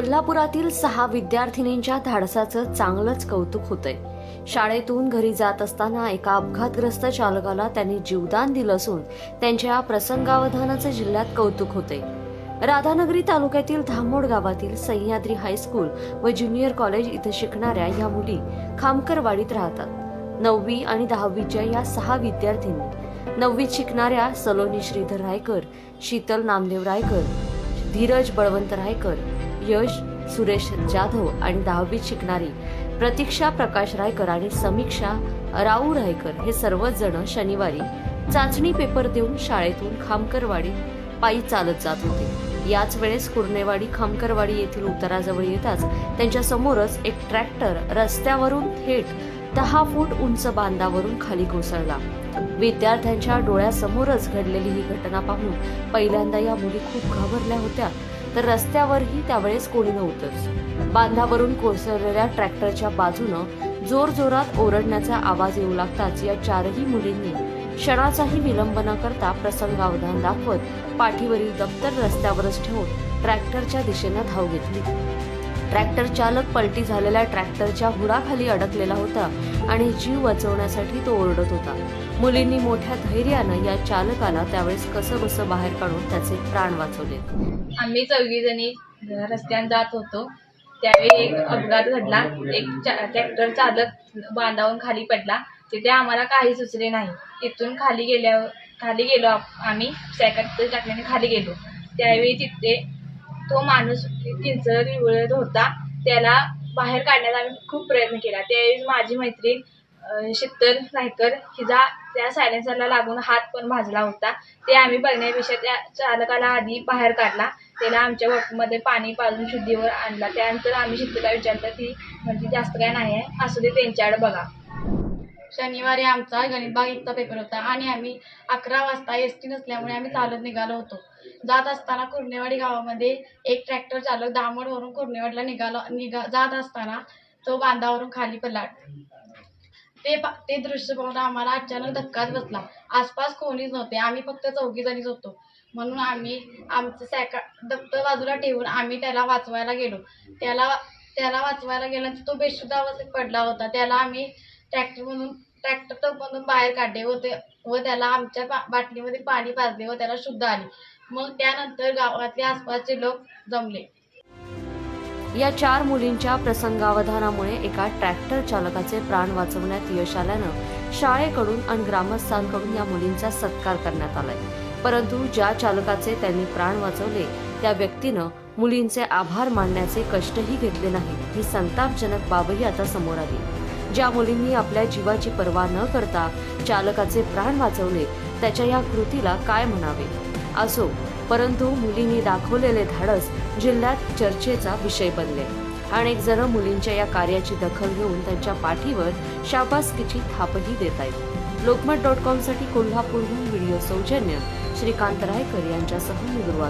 कोल्हापुरातील सहा विद्यार्थिनींच्या धाडसाचं चांगलंच कौतुक होतंय. शाळेतून घरी जात असताना एका अपघातग्रस्त चालकाला त्यांनी जीवदान दिलं असून त्यांच्या प्रसंगावधानाचं जिल्ह्यात कौतुक होते राधानगरी तालुक्यातील धामोड गावातील सह्याद्री हायस्कूल व ज्युनियर कॉलेज इथं शिकणाऱ्या या मुली खामकरवाडीत राहतात. नववी आणि दहावीच्या या सहा विद्यार्थिनी नववीत शिकणाऱ्या सलोनी श्रीधर रायकर शीतल नामदेव रायकर धीरज बळवंत रायकर यश सुरेश जाधव आणि दहावीत शिकणारी प्रतीक्षा प्रकाश रायकर आणि समीक्षा राऊ रायकर हे सर्वच जण शनिवारी चाचणी पेपर देऊन शाळेतून खामकरवाडी पायी चालत जात होते. याच वेळेस कुर्नेवाडी खामकरवाडी येथील उताराजवळ येताच त्यांच्या समोरच एक ट्रॅक्टर रस्त्यावरून थेट दहा फूट उंच बांधावरून खाली कोसळला. विद्यार्थ्यांच्या डोळ्यासमोरच घडलेली ही घटना पाहून पहिल्यांदा या मुली खूप घाबरल्या होत्या. तर रस्त्यावरही त्यावेळेस कोणी नव्हतंच. बांधावरून कोसळलेल्या ट्रॅक्टरच्या बाजूनं जोरजोरात ओरडण्याचा आवाज येऊ लागताच या चारही मुलींनी क्षणाचाही विलंब न करता प्रसंगावधान दाखवत पाठीवरील दप्तर रस्त्यावरच ठेवून ट्रॅक्टरच्या दिशेनं धाव घेतली. ट्रॅक्टर चालक पलटी झालेल्या ट्रॅक्टरच्या हुडाखाली अडकलेला होता आणि जीव वाचवण्यासाठी तो ओरडत होता. मुलींनी मोठ्या धैर्यानं या चालकाला त्यावेळेस कसं बसं बाहेर काढून त्याचे प्राण वाचवले. आम्ही चौघी जणी रस्त्याने जात होतो. त्यावेळी एक अपघात घडला. एक ट्रॅक्टर चालक बांधावून खाली पडला. तिथे आम्हाला काही सुचले नाही. तिथून खाली गेल्यावर खाली गेलो आम्ही. सायकल टाकल्याने खाली गेलो. त्यावेळी तिथे तो माणूस किंचळत विवळत होता त्याला बाहेर काढण्याचा आम्ही खूप प्रयत्न केला. त्यावेळी माझी मैत्रीण शीतल नायकर हिचा त्या सायलेन्सरला लागून हात पण भाजला होता. ते आम्ही बघण्यापेक्षा त्या चालकाला आधी बाहेर काढला. त्याला आमच्या मध्ये पाणी पाजून शुद्धीवर आणला. त्यानंतर आम्ही शीतला विचारलं ती म्हणजे जास्त काय नाही आहे असू दे त्यांच्याकडे बघा. शनिवारी आमचा गणित भाग पेपर होता आणि आम्ही अकरा वाजता एस टी नसल्यामुळे आम्ही चालत निघालो होतो. जात असताना कुर्नेवाडी गावामध्ये एक ट्रॅक्टर चालक दामोडवरून कुर्नेवाडीला निघाला निघा जात असताना तो बांधावरून खाली पडला. ते ते दृश्य पाहून आम्हाला अचानक धक्काच बसला. आसपास कोणीच नव्हते. आम्ही फक्त चौघी जणीच होतो. म्हणून आम्ही आमचं सॅका दप्तर बाजूला ठेवून आम्ही त्याला वाचवायला गेलो. त्याला त्याला वाचवायला गेल्यानंतर तो बेशुद्ध अवस्थेत पडला होता. त्याला आम्ही ट्रॅक्टरमधून ट्रॅक्टर मधून बाहेर काढले व ते व त्याला आमच्या बाटलीमध्ये पाणी पाजले व त्याला शुद्ध आले मग त्यानंतर गावातले आसपासचे लोक जमले. या चार मुलींच्या प्रसंगावधानामुळे एका ट्रॅक्टर चालकाचे प्राण वाचवण्यात यश आल्यानं शाळेकडून आणि ग्रामस्थांकडून या मुलींचा सत्कार करण्यात आलाय. परंतु ज्या चालकाचे त्यांनी प्राण वाचवले त्या व्यक्तीनं मुलींचे आभार मानण्याचे कष्टही घेतले नाहीत ही संतापजनक बाबही आता समोर आली. ज्या मुलींनी आपल्या जीवाची पर्वा न करता चालकाचे प्राण वाचवले त्याच्या या कृतीला काय म्हणावे? असो परंतु मुलींनी दाखवलेले धाडस जिल्ह्यात चर्चेचा विषय बनले. अनेक जण मुलींच्या या कार्याची दखल घेऊन त्यांच्या पाठीवर शाबासकीची थापही देत आहेत लोकमत डॉट कॉमसाठी कोल्हापूरहून व्हिडिओ सौजन्य श्रीकांत रायकर यांच्यासह मी दुर्वा